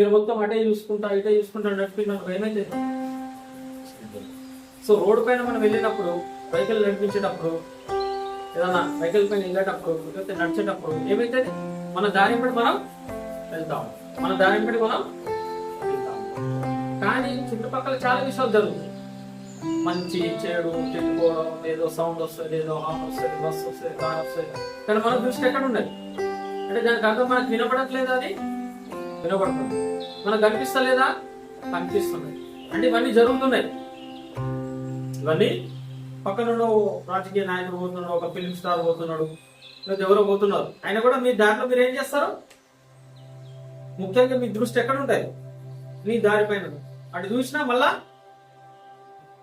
మీరు మొత్తం అటే చూసుకుంటా ఇటే చూసుకుంటా నడిపి నాకు ఏమైతే సో రోడ్డు పైన మనం వెళ్ళినప్పుడు వెహికల్ నడిపించేటప్పుడు ఏదైనా వెహికల్ పైన వెళ్ళేటప్పుడు లేకపోతే నడిచేటప్పుడు ఏమైతుంది మన దారి మనం వెళ్తాం. మన దారి మనం వెళ్తాం. కానీ చుట్టుపక్కల చాలా విషయాలు జరుగుతాయి. మంచి చెడు తిట్టుకోవడం ఏదో సౌండ్ వస్తుంది ఏదో హార్న్ వస్తుంది బస్ వస్తుంది కార్ వస్తుంది. కానీ మన దృష్టి ఎక్కడ ఉండదు? అంటే దానికి అర్థం మనకు వినపడట్లేదు అది? వినపడుతుంది మనకు కనిపిస్తలేదా? కనిపిస్తున్నాయి. అంటే ఇవన్నీ జరుగుతున్నాయి. ఇవన్నీ పక్కన రాజకీయ నాయకుడు పోతున్నాడు ఒక ఫిలిం స్టార్ పోతున్నాడు లేదా ఎవరో పోతున్నారు. ఆయన కూడా మీ దారిలో మీరు ఏం చేస్తారు? ముఖ్యంగా మీ దృష్టి ఎక్కడ ఉంటాయి? మీ దారి పైన. అటు చూసినా మళ్ళా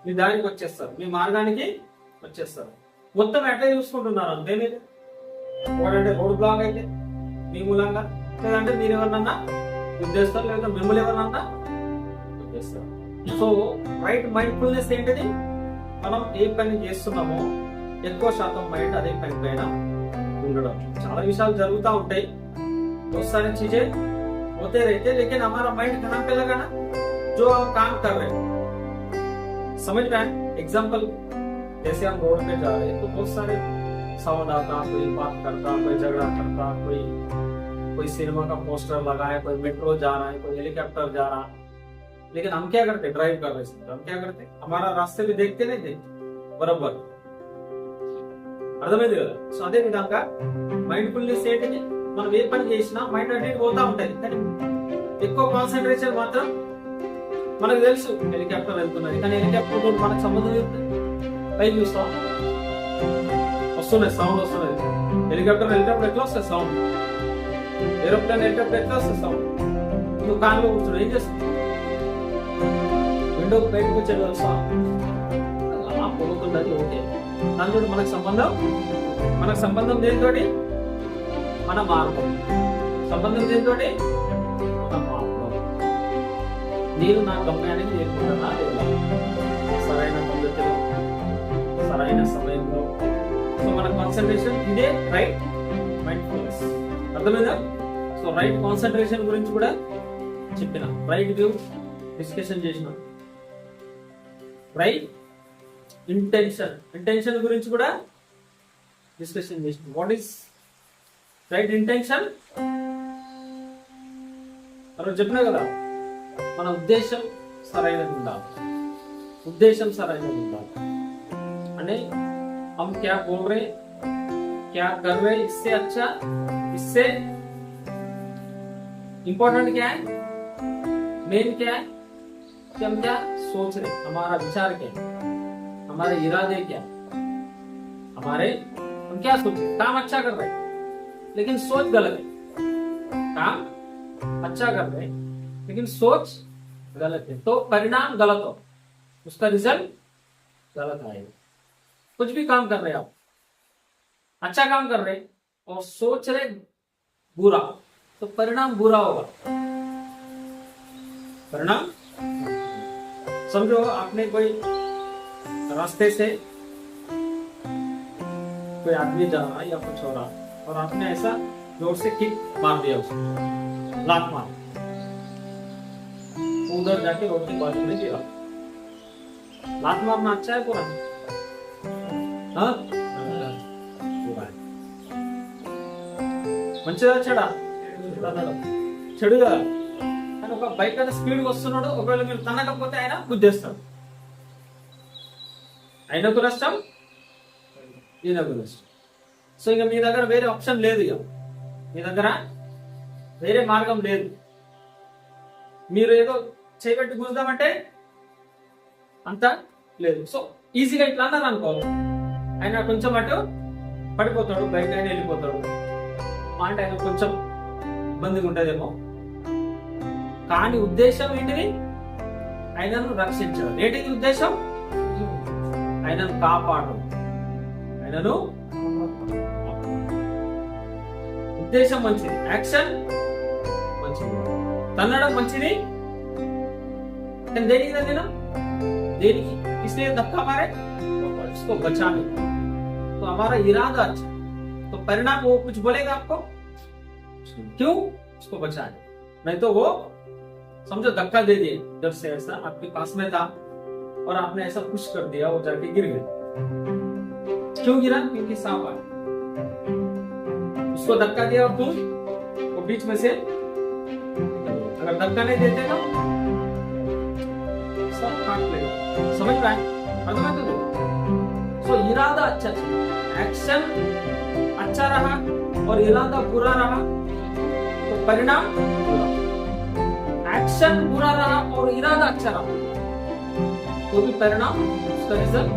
మీ దారికి వచ్చేస్తారు. మీ మార్గానికి వచ్చేస్తారు. మొత్తం ఎట్లా చూసుకుంటున్నారు అంతే మీరు? ఒకటంటే రోడ్ బ్లాక్ అయితే మీ మూలంగా? లేదంటే మీరు ఎవరినన్నా ఉద్దేస్తారు లేదా మిమ్మల్ని ఎవరినన్నా ఉద్దేస్తారు సో రైట్ మైండ్ఫుల్నెస్ ఏంటిది మనం ఏ పని చేస్తున్నామో ఎక్కువ శాతం మైండ్ అదే పని పైన ఉండడం చాలా విషయాలు జరుగుతూ ఉంటాయి बहुत सारी चीजें होते रहते लेकिन हमारा माइंड कहाँ पे लगा ना जो हम काम कर रहे हैं समझ में आए एग्जाम्पल जैसे हम रोड पे जा रहे हैं तो बहुत सारे साउंड आता कोई बात करता कोई झगड़ा करता कोई कोई सिनेमा का पोस्टर लगा है कोई मेट्रो जा रहा है कोई हेलीकॉप्टर जा रहा है लेकिन हम क्या करते ड्राइव कर रहे थे हम क्या करते हमारा रास्ते भी देखते नहीं थे बराबर అర్థమైంది కదా సో అదే విధంగా మైండ్ఫుల్నెస్ ఏంటిది మనం ఏ పని చేసినా మైండ్ అటు ఇటు పోతా ఉంటది కానీ ఎక్కువ కాన్సన్ట్రేషన్ మాత్రం మనకు తెలుసు హెలికాప్టర్ వెళ్తున్నది కానీ హెలికాప్టర్ తోటి మనకు సంబంధం ఏంటి పైకి చూస్తాం వస్తున్నాయి సౌండ్ వస్తున్నది హెలికాప్టర్ హెలికాప్టర్ ఎట్లా వస్తుంది సౌండ్ ఏరోప్లేన్ హెలికాప్టర్ ఎట్లా వస్తుంది. నువ్వు కాన్లో కూర్చున్నావు ఏం చేస్తావు విండో బయటకు వచ్చేది తెలుసా అలా పోతున్నది ఓకే. దానితో మనకు సంబంధం? మనకు సంబంధం దేనితో మన మార్గం. సంబంధం దేనితో మన మార్గం. నేను నా గమ్యానికి చేరుకుంటున్నా లేదా? సరైన పద్ధతిలో సరైన సమయంలో. సో మన కాన్సన్ట్రేషన్ ఇదే రైట్ మైండ్ఫుల్నెస్ అర్థమైందా? సో రైట్ కాన్సన్ట్రేషన్ గురించి కూడా చెప్పిన రైట్ వ్యూ డిస్కషన్ చేసిన రైట్ ఇంటెన్షన్ ఇంటెన్షన్ గురించి కూడా డిస్కషన్ చేసిన వాట్ ఈస్ రైట్ ఇంటెన్షన్ మనం చెప్పినా కదా మన ఉద్దేశం సరైనది ఉండాలి ఉద్దేశం సరైనది ఉండాలి అంటే हम क्या बोल रहे क्या कर रहे इससे अच्छा इससे इंपॉर्टेंट क्या है? मेन क्या है? कि हम क्या सोच रहे हमारा विचार क्या है? हमारे इरादे क्या है? हमारे, हम क्या सोच रहे काम अच्छा कर रहे हैं, लेकिन सोच गलत है। काम अच्छा कर रहे हैं, लेकिन सोच गलत है। तो परिणाम गलत हो, उसका रिज़ल्ट गलत आएगा। कुछ भी काम कर रहे हैं आप अच्छा काम कर रहे हैं और सोच रहे बुरा। तो परिणाम बुरा होगा। परिणाम? समझो, आपने कोई रास्ते से कोई आदमी जा रहा या कुछ हो रहा और आपने ऐसा ज़ोर से किक मार दिया उसको, लात मार उधर जाके रोड के बाजू में गिरा। लात मारना अच्छा है पूरा हाँ? पूरा चढ़ा। చెడుగా. కానీ ఒక బైక్ మీద స్పీడ్ వస్తున్నాడు ఒకవేళ మీరు తన్నకపోతే ఆయన గుద్దేస్తాడు. ఆయనకు నష్టం? ఈయనకు నష్టం. సో ఇక మీ దగ్గర వేరే ఆప్షన్ లేదు ఇక. మీ దగ్గర వేరే మార్గం లేదు. మీరు ఏదో చేపెట్టి గుద్దామంటే అంత లేదు. సో ఈజీగా ఇట్లా అన్నారు అనుకో. ఆయన కొంచెం అటు పడిపోతాడు బయట ఆయన వెళ్ళిపోతాడు. అంటే ఆయన కొంచెం ఇబ్బందిగా ఉంటుందేమో కానీ ఉద్దేశం ఏంటిది ఆయనను రక్షించడం ఏంటిది ఉద్దేశం ఆయనను కాపాడడం ఆయనను ఉద్దేశం మంచిది యాక్షన్ మంచిది తన్నడం మంచిది కానీ దేనికి తన్నినా देनी इसलिए धक्का मारे उसको बचाने तो हमारा इरादा अच्छा तो परिणाम वो कुछ बोलेगा आपको क्यों? उसको बचाने नहीं तो वो, समझो, धक्का दे दिए जब से ऐसा, आपके पास में था और आपने ऐसा पुश कर दिया, वो जाके गिर गए। क्यों गिरा? क्योंकि सांप आया। उसको धक्का दिया और तुम, वो बीच में से, अगर धक्का नहीं देते ना, सब काट लेगा समझ रहा है? है तो सो इरादा अच्छा था। एक्शन अच्छा रहा और इरादा बुरा रहा। परिणाम बुरा एक्शन बुरा रहा और इरादा अच्छा रहा तो भी परिणाम उसका रिजल्ट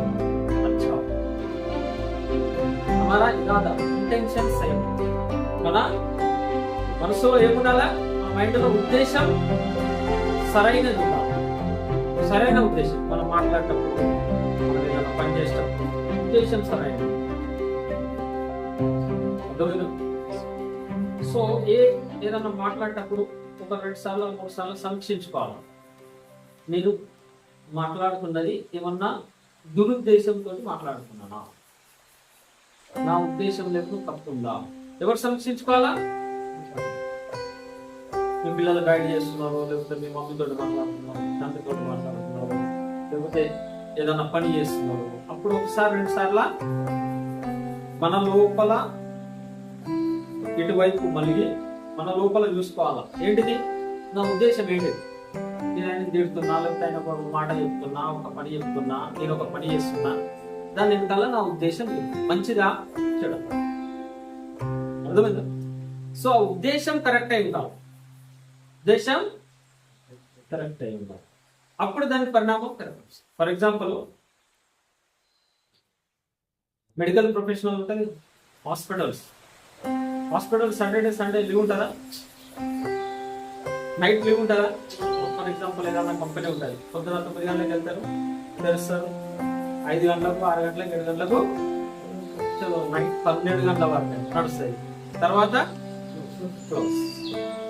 अच्छा हो हमारा इरादा ఇంటెన్షన్ సేమ్ మన మనసులో ఏముండాలా మన మైండ్ లో ఉద్దేశం సరైనది ఉండాలి సరైన ఉద్దేశం మనం మాట్లాడేటప్పుడు మనం ఏదైనా పని చేసేటప్పుడు ఉద్దేశం సరైనది అర్థమైందా? సో ఏ ఏదైనా మాట్లాడేటప్పుడు ఒక రెండు సార్లు మూడు సార్లు సమీక్షించుకోవాలి. నేను మాట్లాడుతున్నది ఏమన్నా దురుద్దేశంతో మాట్లాడుతున్నానా నా ఉద్దేశం లేకుండా తప్పుందా? ఎవరు సమీక్షించుకోవాలా? మీ పిల్లలు గైడ్ చేస్తున్నారు లేకపోతే మీ మమ్మీతో మాట్లాడుతున్నారు తండ్రితో మాట్లాడుతున్నారు లేకపోతే ఏదైనా పని చేస్తున్నారు అప్పుడు ఒకసారి రెండు సార్లు మన లోపల ఇటువైపు మలిగి మన లోపల చూసుకోవాలా? ఏంటిది? నా ఉద్దేశం ఏంటిది? నేను ఆయన తిడుతున్నా లేకపోతే ఆయన ఒక మాట చెప్తున్నా ఒక పని చెప్తున్నా నేను ఒక పని చేస్తున్నా దాని వెనకాల నా ఉద్దేశం మంచిదా? చెడు. అర్థమైందా? సో ఆ ఉద్దేశం కరెక్ట్ అయి ఉండాలి. ఉద్దేశం కరెక్ట్ అయి ఉండాలి. అప్పుడు దాని పరిణామం correct for example medical professional ఉంటుంది hospitals hospital Saturday Sunday leave ఉంటుందా? నైట్ లీవ్ ఉంటుందా? ఫర్ ఎగ్జాంపుల్ ఏదైనా కంపెనీ ఉంటుంది. పొద్దున తొమ్మిది గంటలకు వెళ్తారు తెరుస్తారు ఐదు గంటలకు ఆరు గంటలకు ఏడు గంటలకు నైట్ పన్నెండు గంటల వరకు నడుస్తాయి. తర్వాత.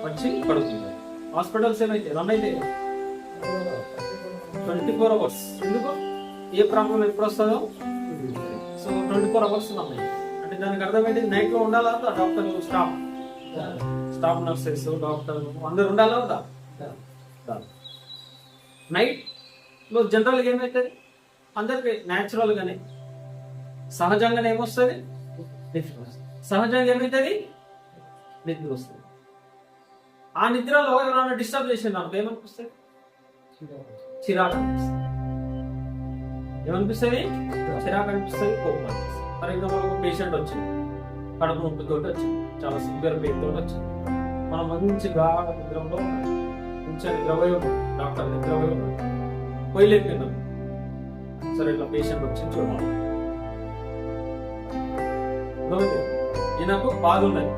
వచ్చి పడుతుంది హాస్పిటల్స్ ఏమైతే రన్ అయితే ట్వంటీ ఫోర్ అవర్స్ ఎందుకు? ఏ ప్రాబ్లం ఎప్పుడు వస్తుందో? సో ట్వంటీ ఫోర్ అవర్స్ ఉన్నాయి దానికి అర్థం ఏంటి నైట్లో ఉండాలా doctor staff. Staff nurses doctor అందరు ఉండాలా వద్దా? నైట్లో జనరల్గా ఏమవుతుంది అందరికి న్యాచురల్ గానే సహజంగానే ఏమొస్తుంది? నిద్ర వస్తుంది. సహజంగా ఏమవుతుంది నిద్ర వస్తుంది ఆ నిద్రలో ఎవరైనా డిస్టర్బ్ చేసింది నాకు ఏమనిపిస్తుంది? చిరాకు అనిపిస్తుంది ఏమనిపిస్తుంది? చిరాకు అనిపిస్తుంది కోపం అనిపిస్తుంది ఫర్ ఎగ్జాంపుల్ ఒక పేషెంట్ వచ్చింది. కడుపు నొప్పితో వచ్చింది. చాలా సివియర్ పెయిన్తో వచ్చింది. మనం మంచి గాఢ నిద్రలో మంచిగా నిద్రపోయి ఉన్నాం. డాక్టర్ నిద్రపోయి ఉన్నాం. పోయి సరే ఇట్లా పేషెంట్ వచ్చింది చూడాలి ఈయనకు బాధ ఉన్నది.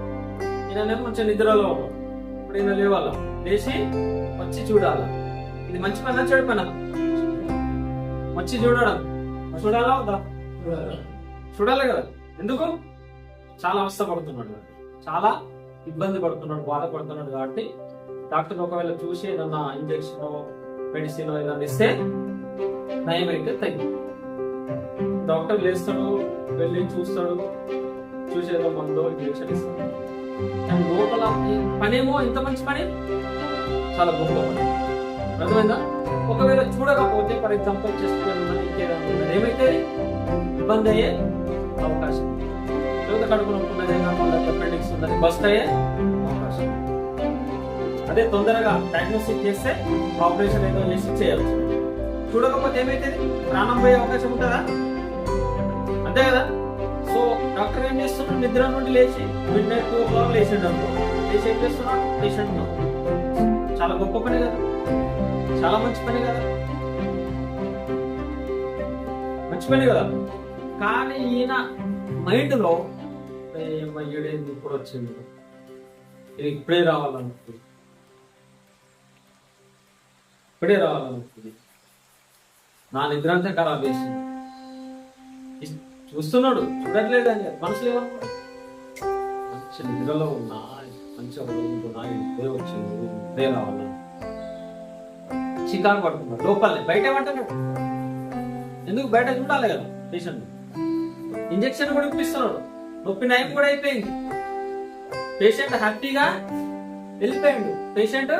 ఈయన మంచిగా నిద్రలో ఉన్నాం. ఇప్పుడు ఈయన లేవాల? లేచి వచ్చి చూడాల? ఇది మంచి పని చెడు పని? వచ్చి చూడడం. చూడాలా వద్దా? చూడాలా చూడాలి కదా. ఎందుకు? చాలా అవస్థ పడుతున్నాడు చాలా ఇబ్బంది పడుతున్నాడు బాధపడుతున్నాడు కాబట్టి డాక్టర్ ఒకవేళ చూసి ఏదన్నా ఇంజక్షన్ మెడిసిన్ ఏదన్నా ఇస్తే నయం అయితే తగ్గి. డాక్టర్ లేస్తాడు వెళ్ళి చూస్తాడు చూసేదో మందో ఇంజక్షన్ ఇస్తాడు. కానీ లోపల పనేమో ఇంత మంచి పని? చాలా గొప్ప పని. అర్థమైందా? ఒకవేళ చూడకపోతే ఫర్ ఎగ్జాంపుల్ చెస్ట్ పెయిన్ ఏమైతే? ఇబ్బంది అయ్యే అవకాశం ఉంది. లేకపోతే కడుపు నొప్పి ఉన్నది అపెండిక్స్ ఉన్నది. బస్ట్ అయ్యే అవకాశం అదే తొందరగా డయాగ్నోస్టిక్ చేస్తే ఆపరేషన్ ఏదో చేసి చేయవచ్చు చూడకపోతే ఏమైతుంది? ప్రాణం పోయే అవకాశం ఉంటుందా? అంతే కదా? సో డాక్టర్ ఏం చేస్తున్నాడు? నిద్ర నుండి లేచి midnight two o'clock లేచిండు అనుకో. లేచి ఏం చేస్తున్నాడు? పేషెంట్ చాలా గొప్ప పని కదా. చాలా మంచి పని కదా. మంచి పని కదా. కానీ ఈయన మైండ్లో ఏడు ఏమయ్యడేంది ఇప్పుడు వచ్చింది. ఇది ఇప్పుడే రావాలనుకుంది. ఇప్పుడే రావాలనుకుంది. నా నిద్ర అంతా ఖరాబ్ చేసింది. చూస్తున్నాడు చూడట్లేదు అని మనసులో ఏమనుకుంటాడు మంచి నిద్రలో ఉన్నా మంచిగా ఉన్నా ఇప్పుడే వచ్చింది ఇప్పుడే రావాలని. చికాకు పడుతున్నాడు. లోపలనే బయట ఏమంటాడు ఎందుకు బయట చూడాలి కదా పేషెంట్ ఇంజక్షన్ కూడా ఇప్పిస్తున్నాడు నొప్పి నయం కూడా అయిపోయింది. పేషెంట్ హ్యాపీగా వెళ్ళిపోయాడు. పేషెంట్